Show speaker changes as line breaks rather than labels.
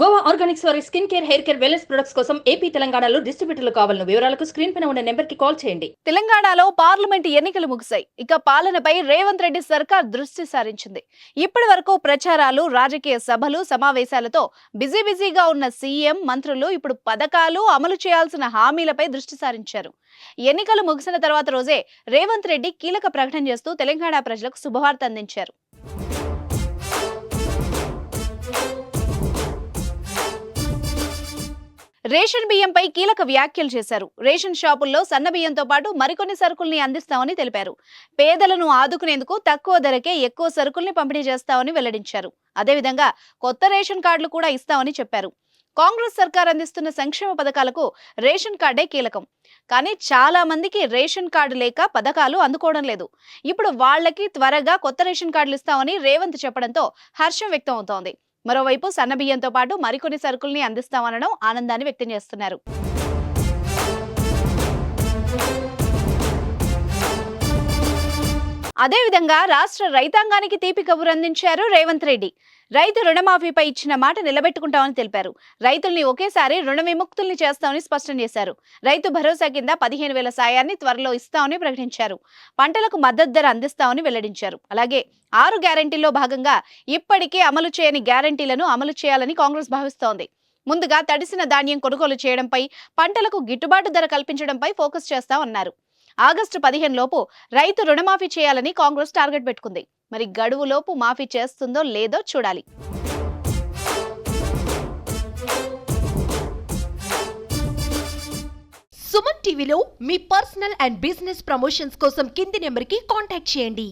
Goa organics వారి skin care hair care wellness products కోసం AP తెలంగాణలో డిస్ట్రిబ్యూటర్లు కావాలను వివరాలకు స్క్రీన్ పైన ఉన్న నెంబర్కి కాల్ చేయండి.
తెలంగాణలో పార్లమెంట్ ఎన్నికలు ముగిశాయి. ఇక పాలనపై రేవంత్ రెడ్డి సర్కార్ దృష్టి సారించింది. ఇప్పటి వరకు ప్రచారాలు రాజకీయ సభలు సమావేశాలతో బిజీ బిజీగా ఉన్న సీఎం మంత్రులు ఇప్పుడు పథకాలు అమలు చేయాల్సిన హామీలపై దృష్టి సారించారు. ఎన్నికలు ముగిసిన తర్వాత రోజే రేవంత్ రెడ్డి కీలక ప్రకటన చేస్తూ తెలంగాణ ప్రజలకు శుభవార్త అందించారు. రేషన్ బియ్యంపై కీలక వ్యాఖ్యలు చేశారు. రేషన్ షాపుల్లో సన్న బియ్యంతో పాటు మరికొన్ని సరుకుల్ని అందిస్తామని తెలిపారు. పేదలను ఆదుకునేందుకు తక్కువ ధరకే ఎక్కువ సరుకుల్ని పంపిణీ చేస్తామని వెల్లడించారు. అదేవిధంగా కొత్త రేషన్ కార్డులు కూడా ఇస్తామని చెప్పారు. కాంగ్రెస్ సర్కార్ అందిస్తున్న సంక్షేమ పథకాలకు రేషన్ కార్డే కీలకం. కానీ చాలా మందికి రేషన్ కార్డు లేక పథకాలు అందుకోవడం లేదు. ఇప్పుడు వాళ్ళకి త్వరగా కొత్త రేషన్ కార్డులు ఇస్తామని రేవంత్ చెప్పడంతో హర్షం వ్యక్తం అవుతోంది మరోవైపు సన్నబియ్యంతో పాటు మరికొన్ని సరుకుల్ని అందిస్తామనడం ఆనందాన్ని వ్యక్తం చేస్తున్నారు. అదేవిధంగా రాష్ట్ర రైతాంగానికి తీపి కబురు అందించారు రేవంత్ రెడ్డి. రైతు రుణమాఫీపై ఇచ్చిన మాట నిలబెట్టుకుంటామని తెలిపారు. రైతుల్ని ఒకేసారి రుణ విముక్తుల్ని చేస్తామని స్పష్టం చేశారు. రైతు భరోసా కింద పదిహేను వేల సాయాన్ని త్వరలో ఇస్తామని ప్రకటించారు. పంటలకు మద్దతు ధర అందిస్తామని వెల్లడించారు. అలాగే ఆరు గ్యారంటీల్లో భాగంగా ఇప్పటికే అమలు చేయని గ్యారంటీలను అమలు చేయాలని కాంగ్రెస్ భావిస్తోంది. ముందుగా తడిసిన ధాన్యం కొనుగోలు చేయడంపై పంటలకు గిట్టుబాటు ధర కల్పించడంపై ఫోకస్ చేస్తామన్నారు. ఆగస్టు పదిహేను లోపు రైతు రుణమాఫీ చేయాలని కాంగ్రెస్ టార్గెట్ పెట్టుకుంది. మరి గడువులోపు మాఫీ చేస్తుందో లేదో చూడాలి.
సుమన్ టీవీలో మీ పర్సనల్ అండ్ బిజినెస్ ప్రమోషన్స్ కోసం కింది నెంబర్కి కాంటాక్ట్ చేయండి.